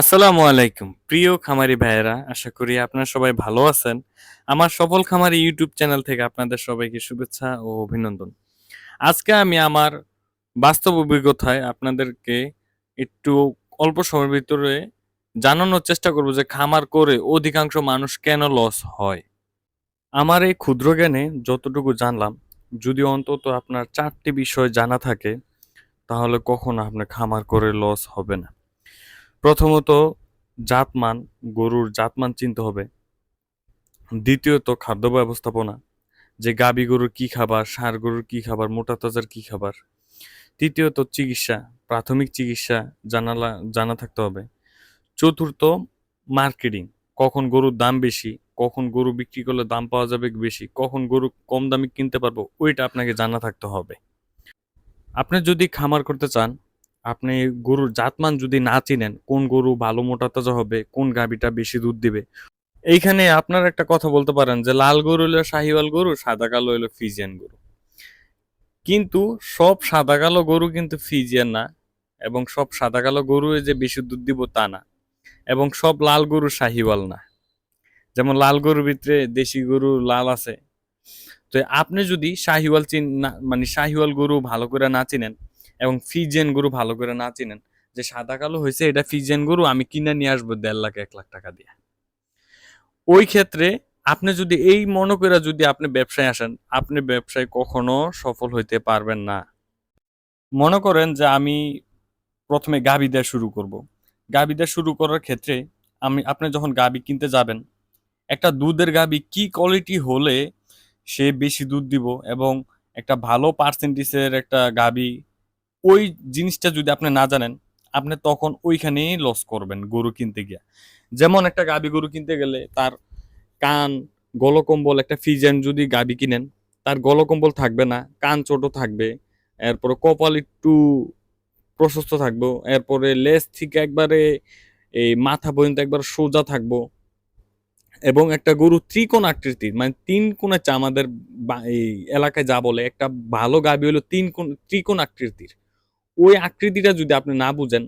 আসসালামু আলাইকুম। প্রিয় খামারি ভাইয়েরা, আশা করি আপনারা সবাই ভালো আছেন। আমার সফল খামারি ইউটিউব চ্যানেল থেকে আপনাদের সবাইকে শুভেচ্ছা ও অভিনন্দন। আজকে আমি আমার বাস্তব অভিজ্ঞতায় আপনাদেরকে একটু অল্প সময়ের ভিতরে জানানোর চেষ্টা করব যে খামার করে অধিকাংশ মানুষ কেন লস হয়। আমার এই ক্ষুদ্র জ্ঞানে যতটুকু জানলাম, যদি অন্তত আপনার চারটি বিষয় জানা থাকে, তাহলে কখনো আপনার খামার করে লস হবে না। প্রথমত জাতমান, গরুর জাতমান চিনতে হবে। দ্বিতীয়ত খাদ্য ব্যবস্থাপনা, যে গাবি গরুর কি খাবার, ষাঁড় গরুর কি খাবার, মোটা তাজার কি খাবার। তৃতীয়ত চিকিৎসা, প্রাথমিক চিকিৎসা জানালা, জানা থাকতে হবে। চতুর্থ মার্কেটিং, কখন গরুর দাম বেশি, কখন গরু বিক্রি করলে দাম পাওয়া যাবে বেশি, কখন গরু কম দামে কিনতে পারব, ওইটা আপনাকে জানা থাকতে হবে। আপনি যদি খামার করতে চান আপনি গরুর জাতমান যদি না চিনেন, কোন গরু ভালো মোটা তাজা হবে, কোন গাভীটা বেশি দুধ দিবে? এইখানে আপনার একটা কথা বলতে পারেন যে, লাল গরু হলো শাহিওয়াল গরু, সাদা কালো হলো ফিজিয়ান গরু। কিন্তু সব সাদা কালো গরু কিন্তু ফিজিয়ান না এবং সব সাদা কালো গরু যে বেশি দুধ দিব তা না এবং সব লাল গরু শাহিওয়াল না। যেমন লাল গরুর ভিতরে দেশি গরু লাল আছে। তো আপনি যদি শাহিওয়াল চিন মানে শাহিওয়াল গরু ভালো করে না চিনেন এবং ফিজিয়ান গরু ভালো করে না চিনেন, যে সাদা কালো হয়েছে এটা ফিজিয়ান গরু, আমি কিনে নিয়ে আসব দেড় লাখ, এক লাখ টাকা দিয়ে। ওই ক্ষেত্রে আপনি যদি এই মনে করে যদি আপনি ব্যবসায় আসেন, আপনি ব্যবসায় কখনো সফল হইতে পারবেন না। মনে করেন যে আমি প্রথমে গাবি দিয়ে শুরু করব। গাবি দিয়ে শুরু করার ক্ষেত্রে আমি, আপনি যখন গাবি কিনতে যাবেন, একটা দুধের গাবি কি কোয়ালিটি হলে সে বেশি দুধ দিব এবং একটা ভালো পার্সেন্টেজের একটা গাবি ওই জিনিসটা যদি আপনি না জানেন, আপনি তখন ওইখানেই লস করবেন গরু কিনতে গিয়া। যেমন একটা গাবি গরু কিনতে গেলে তার কান গলকম্বল, একটা ফিজেন যদি গাবি কিনেন, তার গলকম্বল থাকবে না, কান ছোট থাকবে, এরপরে কপাল একটু প্রশস্ত থাকব, এরপরে লেস থেকে একবারে এই মাথা পর্যন্ত একবার সোজা থাকব এবং একটা গরু ত্রিকোণ আকৃতির মানে তিন কোণে চা আমাদের এই এলাকায় যা বলে, একটা ভালো গাবি হলো তিন কোণ ত্রিকোণ আকৃতির। ওই আকৃতিটা যদি আপনি না বুঝেন,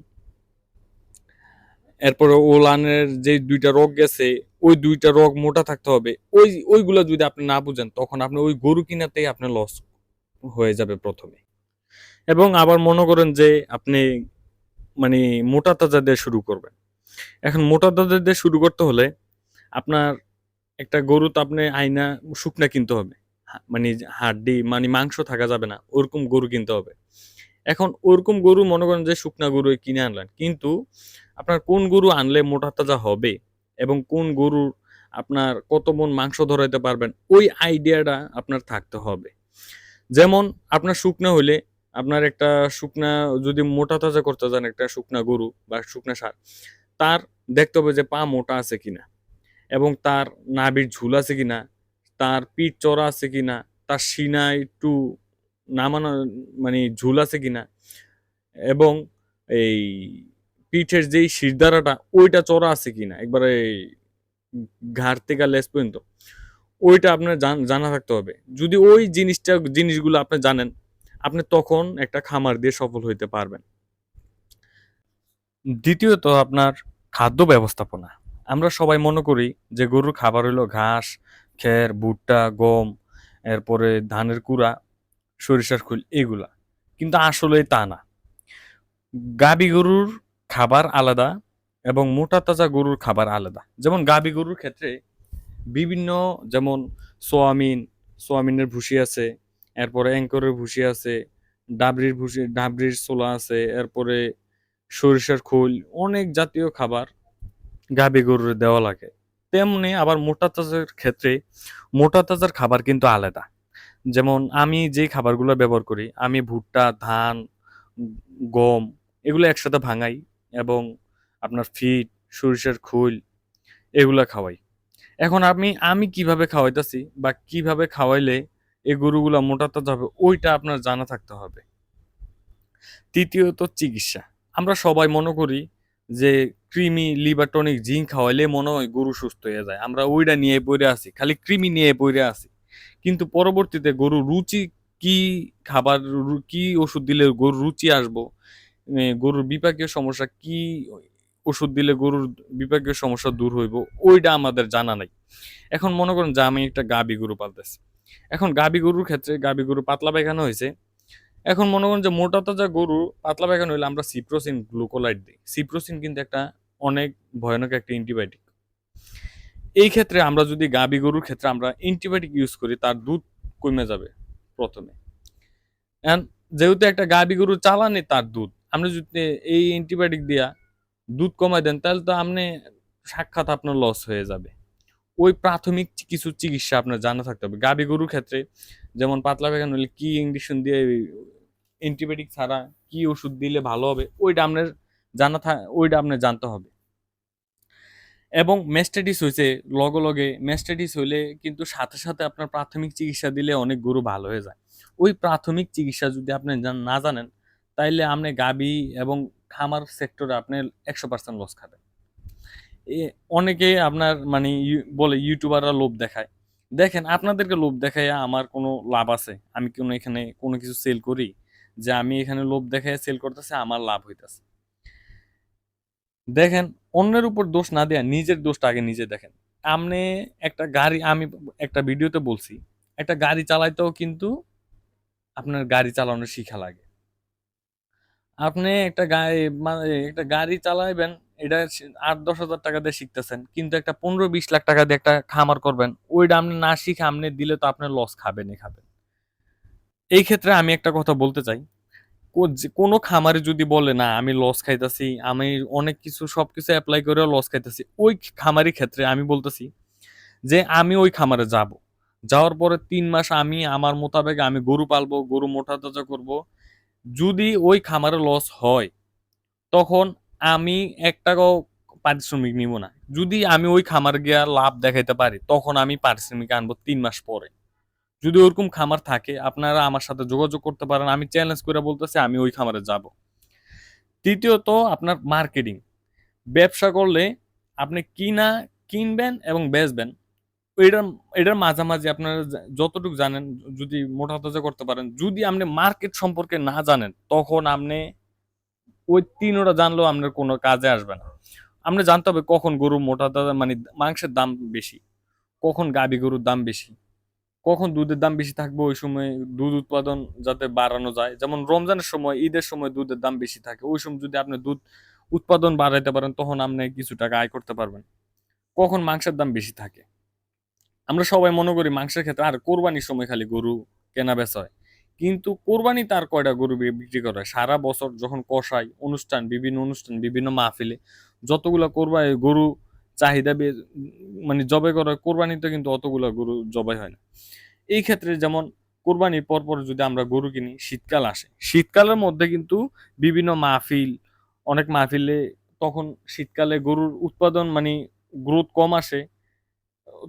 এরপরে ওলানের যে দুইটা রোগ গেছে, ওই দুইটা রোগ মোটা থাকতে হবে, ওই, ওইগুলো যদি আপনি না বুঝেন, তখন আপনি ওই গরু কিনাতেই আপনার লস হয়ে যাবে প্রথমে। এবং আবার মনে করেন যে আপনি মানে মোটা তাজা দিয়ে শুরু করবেন। এখন মোটা তাজা দিয়ে শুরু করতে হলে আপনার একটা গরু তো আপনি আইনা শুকনা কিনতে হবে মানে হাড্ডি মানে মাংস থাকা যাবে না, ওরকম গরু কিনতে হবে। এখন ওরকম গরু মনে করেন যে শুকনা গরু কিনে আনলেন। কিন্তু আপনার কোন গরু আনলে মোটা তাজা হবে এবং কোন গরু আপনার কত মন মাংস ধরাইতে পারবেন, ওই আইডিয়াটা আপনার থাকতে হবে। যেমন আপনার শুকনা হলে আপনার একটা শুকনা যদি মোটা তাজা করতে যান একটা শুকনা গরু বা শুকনা সার, তার দেখতে হবে যে পা মোটা আছে কিনা এবং তার নাভির ঝুল আছে কিনা, তার পিঠ চড়া আছে কিনা, তার সিনা একটু নামানো মানে ঝুল আছে কিনা? এবং এই পিঠের যেই শিরদাঁড়াটা, ওইটা চড়া আছে কিনা? একবারে ঘাড় থেকে লেস পর্যন্ত। ওইটা আপনার জানা থাকতে হবে। যদি ওই জিনিসটা, জিনিসগুলো আপনি জানেন, আপনি তখন একটা খামার দিয়ে সফল হইতে পারবেন। দ্বিতীয়ত আপনার খাদ্য ব্যবস্থাপনা। আমরা সবাই মনে করি যে গরুর খাবার হলো ঘাস, খের, ভুট্টা, গম, এরপরে ধানের কুড়া। সরিষার খোল, এগুলা। কিন্তু আসলে তা না। গাবি গরুর খাবার আলাদা এবং মোটা তাজা গরুর খাবার আলাদা। যেমন গাবি গরুর ক্ষেত্রে বিভিন্ন যেমন সোয়াবিন, সোয়াবিনের ভুসি আছে, এরপরে অ্যাঙ্করের ভুসি আছে, ডাবরির ভুসি, ডাবরির ছোলা আছে, এরপরে সরিষার খোল, অনেক জাতীয় খাবার গাবি গরুর দেওয়া লাগে। তেমনি আবার মোটা তাজার ক্ষেত্রে মোটা তাজার খাবার কিন্তু আলাদা। যেমন আমি যে খাবারগুলো ব্যবহার করি, আমি ভুট্টা, ধান, গম, এগুলো একসাথে ভাঙাই এবং আপনার ফিট সরিষার খোল এগুলো খাওয়াই। এখন আমি আমি কীভাবে খাওয়াইতেছি বা কীভাবে খাওয়াইলে এই গরুগুলা মোটাতে হবে, ওইটা আপনার জানা থাকতে হবে। তৃতীয়ত চিকিৎসা। আমরা সবাই মনে করি যে ক্রিমি লিভার টনিক জিঙ্ক খাওয়াইলে মনে হয় গরু সুস্থ হয়ে যায়। আমরা ওইটা নিয়ে পড়ে আছি, খালি কৃমি নিয়ে পড়ে আছি। কিন্তু পরবর্তীতে গরু রুচি কি খাবার কি ওষুধ দিলে গরুর রুচি আসব? গরুর বিপাকীয় সমস্যা কি ওষুধ দিলে গরুর বিপাকীয় সমস্যা দূর হইব? ওইটা আমাদের জানা নাই। এখন মনে করেন যে আমি একটা গাবি গরু পালতেছি। এখন গাবি গরুর ক্ষেত্রে গাবি গরু পাতলা পায়খানা হয়েছে এখন মনে করেন যে মোটা তাজা গরু পাতলা পায়খানা হইলে আমরা সিপ্রোসিন, গ্লুকোলাইট দিই। সিপ্রোসিন কিন্তু একটা অনেক ভয়ানক একটা অ্যান্টিবায়োটিক। এই ক্ষেত্রে আমরা যদি গাবি গরুর ক্ষেত্রে আমরা অ্যান্টিবায়োটিক ইউজ করি, তার দুধ কমে যাবে প্রথমে। যেহেতু একটা গাবি গরু চালানি তার দুধ আপনি যদি এই অ্যান্টিবায়োটিক দিয়া দুধ কমাই দেন, তাহলে তো আপনি সাক্ষাৎ আপনার লস হয়ে যাবে। ওই প্রাথমিক কিছু চিকিৎসা আপনার জানা থাকতে হবে। গাবি গরুর ক্ষেত্রে যেমন পাতলা পায়খানা হলে কি ইঞ্জেকশন দিয়ে অ্যান্টিবায়োটিক ছাড়া, কি ওষুধ দিলে ভালো হবে, ওইটা আপনার জানা থা, ওইটা আপনার জানতে হবে। এবং মেস্টাইটিস হয়েছে লগে লগে মেস্টাইটিস হইলে কিন্তু সাথে সাথে আপনার প্রাথমিক চিকিৎসা দিলে অনেক গরু ভালো হয়ে যায়। ওই প্রাথমিক চিকিৎসা যদি আপনি না জানেন, তাইলে আপনি গাবি এবং খামার সেক্টরে আপনি একশো পার্সেন্ট লস খাবেন। অনেকে আপনার মানে বলে ইউটিউবাররা লোভ দেখায়। দেখেন, আপনাদেরকে লোভ দেখায় আমার কোনো লাভ আছে? আমি কোনো এখানে কোনো কিছু সেল করি? যে আমি এখানে লোভ দেখায় সেল করতেছে, আমার লাভ হইতেছে। দেখেন অন্যের উপর দোষ না দেয়া, নিজের দোষটা আগে নিজে দেখেন। আপনি একটা গাড়ি, আমি একটা ভিডিওতে বলছি, একটা গাড়ি চালাইতেও কিন্তু আপনার গাড়ি চালানো শিখা লাগে। আপনি একটা গাড়ি মানে একটা গাড়ি চালাইবেন, এটা আট, দশ হাজার টাকা দিয়ে শিখতেছেন, কিন্তু একটা পনেরো, বিশ লাখ টাকা দিয়ে একটা খামার করবেন, ওইটা আপনি না শিখে আপনি দিলে তো আপনার লস খাবেনই খাবেন। এই ক্ষেত্রে আমি একটা কথা বলতে চাই যে- কোনো খামারে যদি বলে, না, আমি লস খাইতাছি, আমি অনেক কিছু, সবকিছু অ্যাপ্লাই করেও লস খাইতাছি। ওই খামারি ক্ষেত্রে আমি বলতেছি যে, আমি ওই খামারে যাব। যাওয়ার পরে তিন মাস আমি, আমার মোতাবেক আমি গরু পালবো, গরু মোটা তাজা করব। যদি ওই খামারে লস হয়, তখন আমি এক টাকাও পারিশ্রমিক নিব না। যদি আমি ওই খামারে গিয়া লাভ দেখাইতে পারি, তখন আমি পারিশ্রমিক আনব তিন মাস পরে। যদি ওরকম খামার থাকে, আপনারা আমার সাথে যোগাযোগ করতে পারেন। আমি চ্যালেঞ্জ করে বলতেছি, আমি ওই খামারে যাব। তৃতীয়ত, আপনার মার্কেটিং ব্যবসা করলে আপনি কিনা, কিনবেন এবং বেচবেন। এটার এটার মাঝামাঝি আপনারা যতটুকু জানেন, যদি মোটা তাজা করতে পারেন, যদি আপনি মার্কেট সম্পর্কে না জানেন, তখন আপনি ওই তিনোটা জানলেও আপনার কোনো কাজে আসবে না। আপনি জানতে হবে কখন গরু মোটা তাজা মানে মাংসের দাম বেশি, কখন গাবি গরুর দাম বেশি। কখন দুধের দাম বেশি থাকবে, ওই সময় দুধ উৎপাদন যাতে বাড়ানো যায়। যেমন রমজানের সময়, ঈদের সময় দুধের দাম বেশি থাকে, ওই সময় যদি আপনি দুধ উৎপাদন বাড়াইতে পারেন, তখন আপনি কিছু টাকা আয় করতে পারবেন। কখন মাংসের দাম বেশি থাকে? আমরা সবাই মনে করি মাংসের ক্ষেত্রে, আর কোরবানির সময় খালি গরু কেনা বেচা হয়। কিন্তু কোরবানি তার কয়টা গরু বিক্রি করা? সারা বছর যখন কষাই অনুষ্ঠান, বিভিন্ন অনুষ্ঠান, বিভিন্ন মাহফিলে, যতগুলো কোরবানি গরু চাহিদা মানে জবাই করা কোরবানিতে কিন্তু অতগুলো গরু জবাই হয় না। এই ক্ষেত্রে যেমন কোরবানির পরপর যদি আমরা গরু কিনি, শীতকাল আসে। শীতকালের মধ্যে কিন্তু বিভিন্ন মাহফিল, অনেক মাহফিলে তখন শীতকালে গরুর উৎপাদন মানে গ্রোথ কম আসে,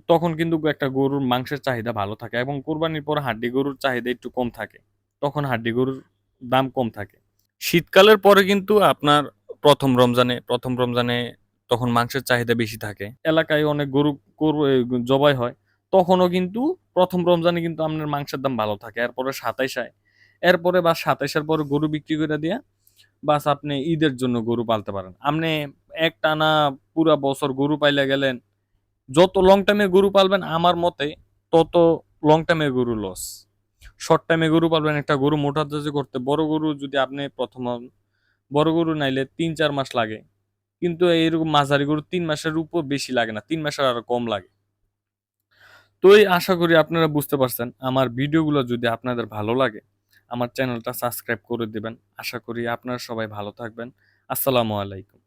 তখন কিন্তু একটা গরুর মাংসের চাহিদা ভালো থাকে এবং কোরবানির পর হাড্ডি গরুর চাহিদা একটু কম থাকে, তখন হাড্ডি গরুর দাম কম থাকে। শীতকালের পরে কিন্তু আপনার প্রথম রমজানে প্রথম রমজানে তখন মাংসের চাহিদা বেশি থাকে। এলাকায় অনেক গরু জবাই হয়। তখনও কিন্তু প্রথম রমজানে কিন্তু আপনার মাংসের দাম ভালো থাকে। এরপরে সাতাইশায়। এরপরে বা সাতাইশের পরে গরু বিক্রি করে দিয়া বাস আপনি ঈদের জন্য গরু পালতে পারেন। আপনি এক টানা পুরা বছর গরু পাইলে গেলেন, যত লং টাইমে গরু পালবেন আমার মতে তত লং টাইমে গরু লস শর্ট টাইমে গরু পালবেন, একটা গরু মোটা করতে, বড় গরু যদি আপনি প্রথম বড় গরু নাইলে তিন চার মাস লাগে। কিন্তু এইরকম মাঝারি গরু তিন মাসের উপর বেশি লাগে না, তিন মাসের আরও কম লাগে। তো এই আশা করি আপনারা বুঝতে পারছেন, আমার ভিডিওগুলো যদি আপনাদের ভালো লাগে, আমার চ্যানেলটা সাবস্ক্রাইব করে দেবেন। আশা করি আপনারা সবাই ভালো থাকবেন। আসসালামু আলাইকুম।